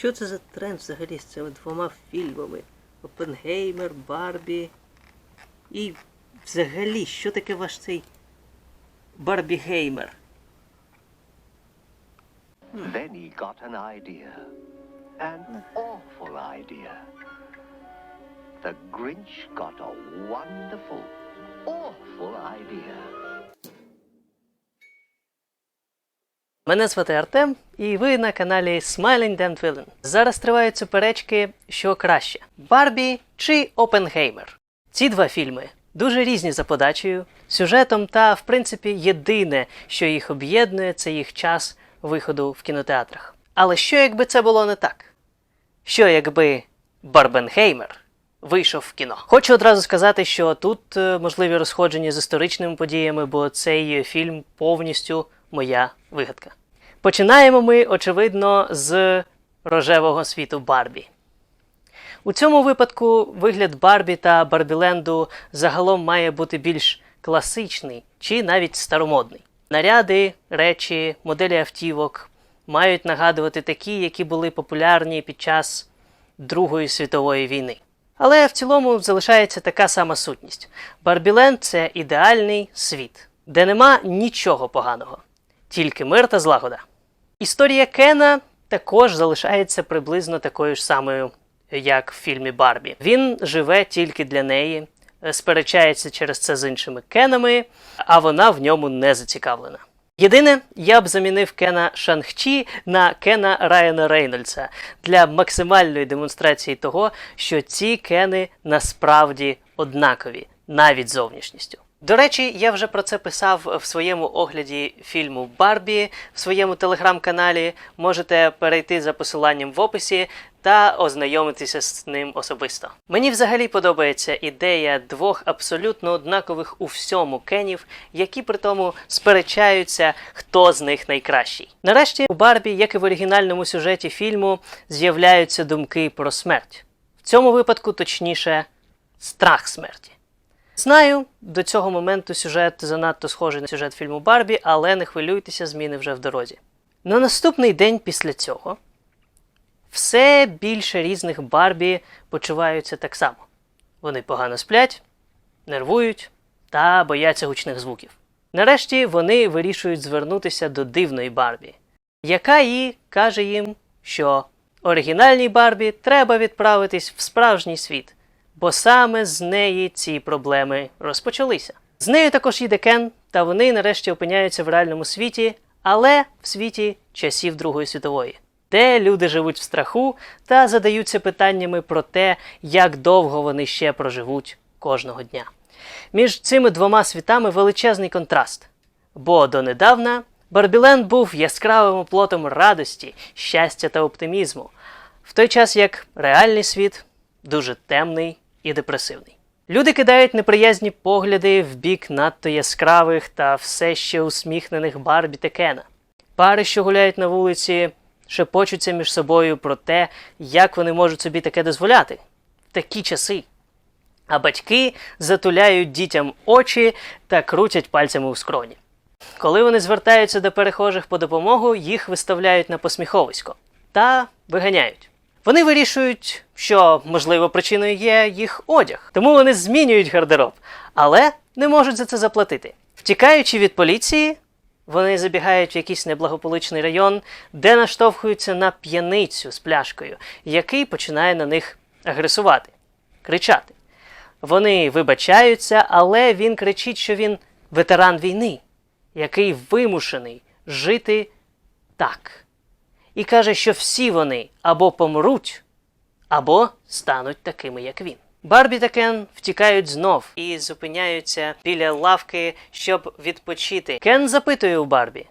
Що це за тренд взагалі з цими двома фільмами? Опенгеймер, Барбі. І взагалі, що таке ваш цей Барбі-геймер? Then he got an idea. An awful idea. The Grinch got a wonderful, awful idea. Мене звати Артем, і ви на каналі Smiling Damn Villain. Зараз тривають суперечки, що краще: Барбі чи Опенгеймер. Ці два фільми дуже різні за подачею, сюжетом та, в принципі, єдине, що їх об'єднує, це їх час виходу в кінотеатрах. Але що якби це було не так? Що якби Барбенхеймер вийшов в кіно? Хочу одразу сказати, що тут е, можливі розходження з історичними подіями, бо цей фільм повністю моя вигадка. Починаємо ми, очевидно, з рожевого світу Барбі. У цьому випадку вигляд Барбі та Барбіленду загалом має бути більш класичний чи навіть старомодний. Наряди, речі, моделі автівок мають нагадувати такі, які були популярні під час Другої світової війни. Але в цілому залишається така сама сутність. Барбіленд це ідеальний світ, де нема нічого поганого, тільки мир та злагода. Історія Кена також залишається приблизно такою ж самою, як в фільмі Барбі. Він живе тільки для неї, е, сперечається через це з іншими Кенами, а вона в ньому не зацікавлена. Єдине, я б замінив Кена Шангчі на Кена Райана Рейнольдса для максимальної демонстрації того, що ці Кени насправді однакові, навіть зовнішністю. До речі, я вже про це писав в своєму огляді фільму Барбі в своєму телеграм-каналі. Можете перейти за посиланням в описі та ознайомитися з ним особисто. Мені взагалі подобається ідея двох абсолютно однакових у всьому кенів, які при тому сперечаються, хто з них найкращий. Нарешті у Барбі, як і в оригінальному сюжеті фільму, з'являються думки про смерть. В цьому випадку, точніше, страх смерті. Знаю, до цього моменту сюжет занадто схожий на сюжет фільму Барбі, але не хвилюйтеся, зміни вже в дорозі. На наступний день після цього все більше різних Барбі почуваються так само. Вони погано сплять, нервують та бояться гучних звуків. Нарешті вони вирішують звернутися до дивної Барбі, яка і каже їм, що оригінальній Барбі треба відправитись в справжній світ, бо саме з неї ці проблеми розпочалися. З нею також їде Кен, та вони нарешті опиняються в реальному світі, але в світі часів Другої світової, де люди живуть в страху та задаються питаннями про те, як довго вони ще проживуть кожного дня. Між цими двома світами величезний контраст, бо донедавна Барбіленд був яскравим оплотом радості, щастя та оптимізму, в той час як реальний світ дуже темний і депресивний. Люди кидають неприязні погляди в бік надто яскравих та все ще усміхнених Барбі та Кена. Пари, що гуляють на вулиці, шепочуться між собою про те, як вони можуть собі таке дозволяти в такі часи. А батьки затуляють дітям очі та крутять пальцями у скроні. Коли вони звертаються до перехожих по допомогу, їх виставляють на посміховисько та виганяють. Вони вирішують, що можливо причиною є їх одяг, тому вони змінюють гардероб, але не можуть за це заплатити. Втікаючи від поліції, вони забігають в якийсь неблагополучний район, де наштовхуються на п'яницю з пляшкою, який починає на них агресувати, кричати. Вони вибачаються, але він кричить, що він ветеран війни, який вимушений жити так. І каже, що всі вони або помруть, або стануть такими, як він. Барбі та Кен втікають знов і зупиняються біля лавки, щоб відпочити. Кен запитує у Барбі: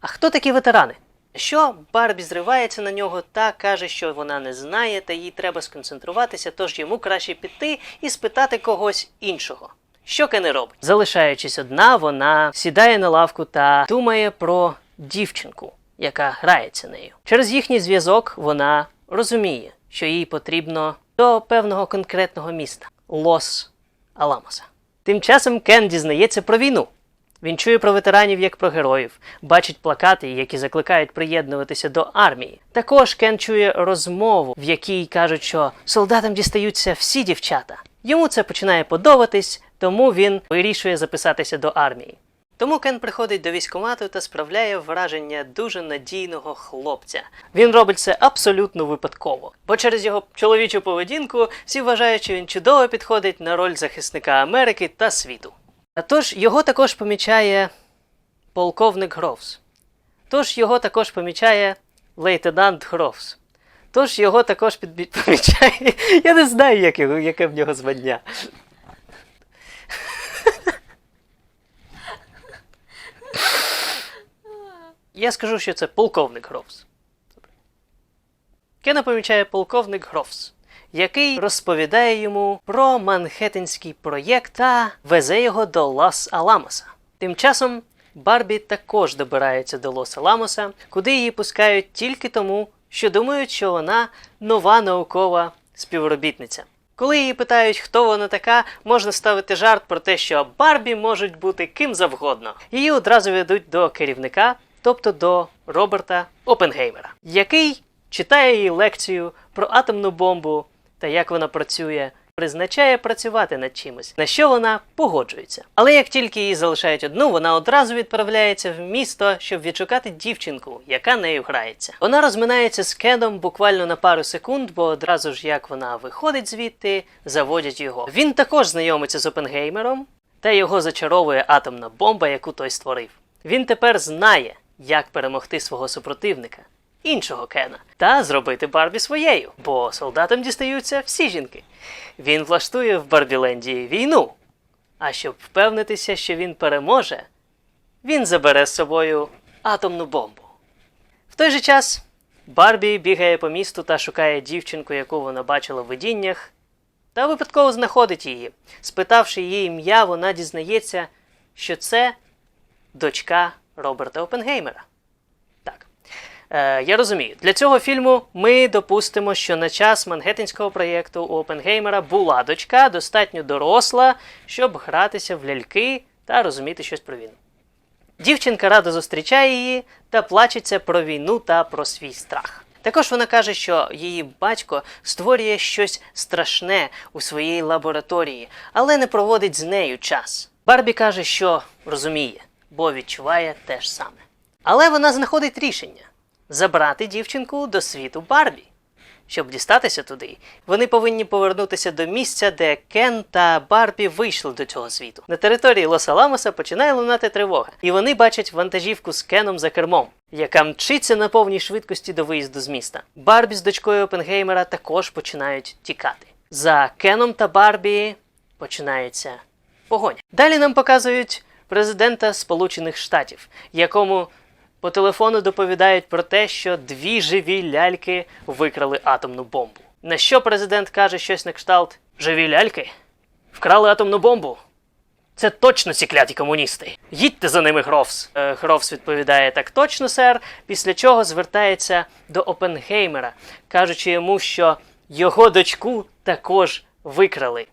А хто такі ветерани? Що Барбі зривається на нього та каже, що вона не знає, та їй треба сконцентруватися, тож йому краще піти і спитати когось іншого. Що Кен і робить? Залишаючись одна, вона сідає на лавку та думає про дівчинку, яка грається нею. Через їхній зв'язок вона розуміє, що їй потрібно до певного конкретного міста Лос Аламоса. Тим часом Кен дізнається про війну Він чує про ветеранів як про героїв, бачить плакати, які закликають приєднуватися до армії. Також Кен чує розмову, в якій кажуть, що солдатам дістаються всі дівчата. Йому це починає подобатись, тому він вирішує записатися до армії. Тому Кен приходить до військкомату та справляє враження дуже надійного хлопця. Він робить це абсолютно випадково, бо через його чоловічу поведінку всі вважають, що він чудово підходить на роль захисника Америки та світу. А тож його також помічає полковник Гровс. Тож його також помічає лейтенант Гровс. Тож його також підбі... помічає. Я не знаю, як його, яке в нього звання. Я скажу, що це полковник Гровс. Кена помічає полковник Гровс, який розповідає йому про Манхеттенський проєкт та везе його до Лос-Аламоса. Тим часом Барбі також добирається до Лос-Аламоса, куди її пускають тільки тому, що думають, що вона нова наукова співробітниця. Коли її питають, хто вона така, можна ставити жарт про те, що Барбі можуть бути ким завгодно. Її одразу ведуть до керівника, тобто до Роберта Опенгеймера, який читає їй лекцію про атомну бомбу та як вона працює, призначає працювати над чимось, на що вона погоджується. Але як тільки її залишають одну, вона одразу відправляється в місто, щоб відшукати дівчинку, яка нею грається. Вона розминається з Кедом буквально на пару секунд, бо одразу ж як вона виходить звідти, заводять його. Він також знайомиться з Опенгеймером, та його зачаровує атомна бомба, яку той створив. Він тепер знає, як перемогти свого супротивника, іншого Кена, та зробити Барбі своєю, бо солдатам дістаються всі жінки. Він влаштує в Барбіленді війну. А щоб впевнитися, що він переможе, він забере з собою атомну бомбу. В той же час Барбі бігає по місту та шукає дівчинку, яку вона бачила в видіннях, та випадково знаходить її. Спитавши її ім'я, вона дізнається, що це дочка Роберта Опенгеймера. Так. Е, я розумію, для цього фільму ми допустимо, що на час Мангеттенського проєкту у Опенгеймера була дочка, достатньо доросла, щоб гратися в ляльки та розуміти щось про війну. Дівчинка радо зустрічає її та плачеться про війну та про свій страх. Також вона каже, що її батько створює щось страшне у своїй лабораторії, але не проводить з нею час. Барбі каже, що розуміє, бо відчуває те ж саме. Але вона знаходить рішення забрати дівчинку до світу Барбі. Щоб дістатися туди, вони повинні повернутися до місця, де Кен та Барбі вийшли до цього світу. На території Лос-Аламоса починає лунати тривога, і вони бачать вантажівку з Кеном за кермом, яка мчиться на повній швидкості до виїзду з міста. Барбі з дочкою Опенгеймера також починають тікати. За Кеном та Барбі починається погоня. Далі нам показують президента Сполучених Штатів, якому по телефону доповідають про те, що дві живі ляльки викрали атомну бомбу. На що президент каже щось на кшталт: Живі ляльки? Вкрали атомну бомбу? Це точно ці кляті комуністи. Їдьте за ними, Грофс. Е, Грофс відповідає так точно, сер. Після чого звертається до Опенгеймера, кажучи йому, що його дочку також викрали.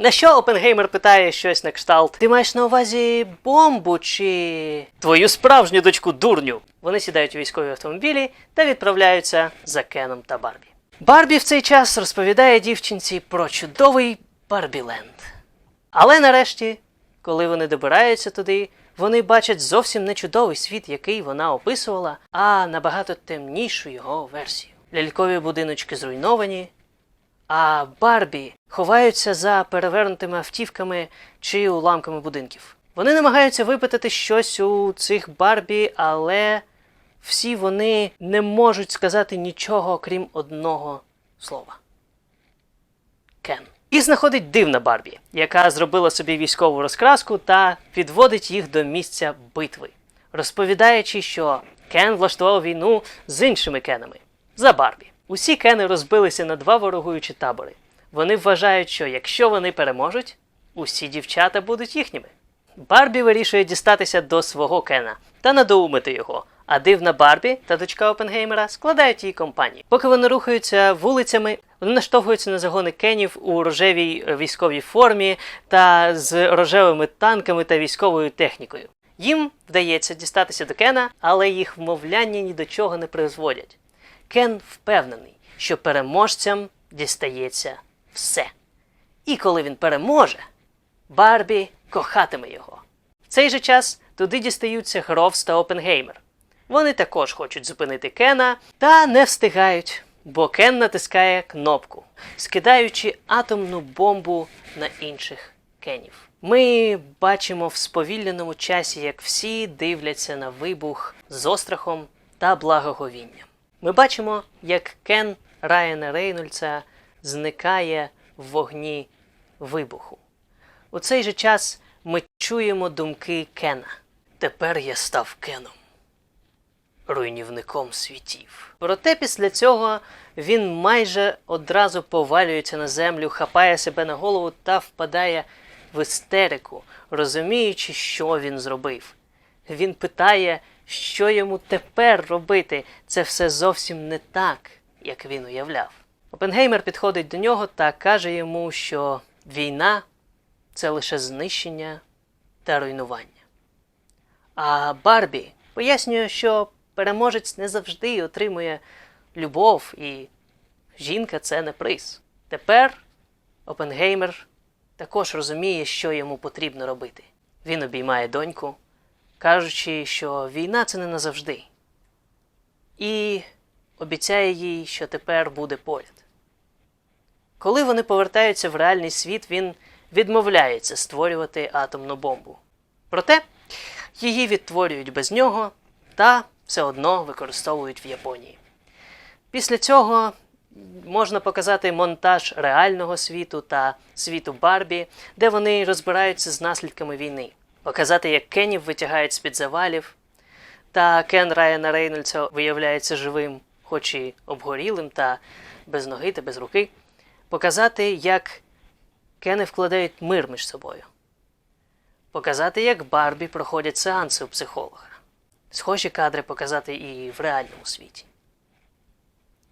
На що Опенгеймер питає щось на кшталт: Ти маєш на увазі бомбу чи твою справжню дочку дурню? Вони сідають у військові автомобілі та відправляються за Кеном та Барбі. Барбі в цей час розповідає дівчинці про чудовий Барбіленд. Але нарешті, коли вони добираються туди, вони бачать зовсім не чудовий світ, який вона описувала, а набагато темнішу його версію. Лялькові будиночки зруйновані, а Барбі ховаються за перевернутими автівками чи уламками будинків. Вони намагаються випитати щось у цих Барбі, але всі вони не можуть сказати нічого, крім одного слова. Кен. І знаходить дивна Барбі, яка зробила собі військову розкраску та підводить їх до місця битви, розповідаючи, що Кен влаштував війну з іншими Кенами за Барбі. Усі Кени розбилися на два ворогуючі табори. Вони вважають, що якщо вони переможуть, усі дівчата будуть їхніми. Барбі вирішує дістатися до свого Кена та надоумити його. А дивна Барбі та дочка Опенгеймера складають їй компанію. Поки вони рухаються вулицями, Вони наштовхуються на загони кенів у рожевій е, військовій формі та з рожевими танками та військовою технікою. Їм вдається дістатися до Кена, але їх вмовляння ні до чого не призводять. Кен впевнений, що переможцям дістається все. І коли він переможе, Барбі кохатиме його. В цей же час туди дістаються Гровс та Опенгеймер. Вони також хочуть зупинити Кена та не встигають, бо Кен натискає кнопку, скидаючи атомну бомбу на інших Кенів. Ми бачимо в сповільненому часі, як всі дивляться на вибух з острахом та благоговінням. Ми бачимо, як Кен Райана Рейнольдса зникає в вогні вибуху. У цей же час ми чуємо думки Кена. Тепер я став Кеном, руйнівником світів. Проте після цього він майже одразу повалюється на землю, хапає себе на голову та впадає в істерику, розуміючи, що він зробив. Він питає, що йому тепер робити. Це все зовсім не так, як він уявляв. Опенгеймер підходить до нього та каже йому, що війна це лише знищення та руйнування. А Барбі пояснює, що переможець не завжди отримує любов, і жінка це не приз. Тепер Опенгеймер також розуміє, що йому потрібно робити. Він обіймає доньку, кажучи, що війна це не назавжди. І обіцяє їй, що тепер буде поряд. Коли вони повертаються в реальний світ, він відмовляється створювати атомну бомбу. Проте її відтворюють без нього та все одно використовують в Японії. Після цього можна показати монтаж реального світу та світу Барбі, де вони розбираються з наслідками війни, показати, як Кенів витягають з-під завалів, та Кен Райана Рейнольдса виявляється живим, хоч і обгорілим та без ноги та без руки, показати, як Кени вкладають мир між собою, показати, як Барбі проходять сеанси у психолога. Схожі кадри показати і в реальному світі.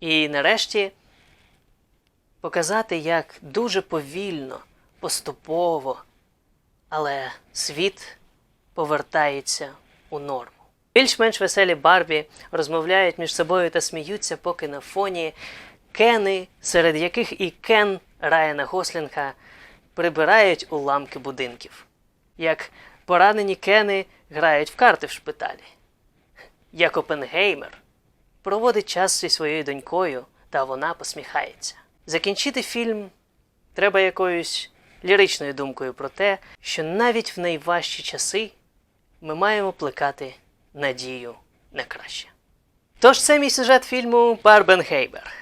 І нарешті показати, як дуже повільно, поступово, але світ повертається у норму. Більш-менш веселі Барбі розмовляють між собою та сміються, поки на фоні Кени, серед яких і Кен Райана Гослінга прибирають уламки будинків. Як поранені Кени грають в карти в шпиталі. Як Опенгеймер проводить час зі своєю донькою, та вона посміхається. Закінчити фільм треба якоюсь ліричною думкою про те, що навіть в найважчі часи ми маємо плекати надію на краще. Тож це мій сюжет фільму Барбенхеймер.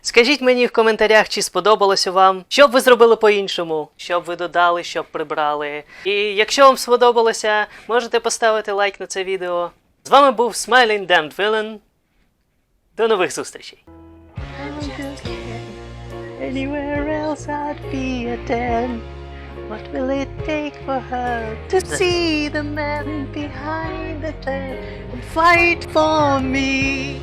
Скажіть мені в коментарях, чи сподобалося вам, що б ви зробили по-іншому, що б ви додали, що б прибрали. І якщо вам сподобалося, можете поставити лайк на це відео. З вами був Smiling Damned Villain. До нових зустрічей! Anywhere else I'd be a ten. What will it take for her to see the man behind the tent and fight for me?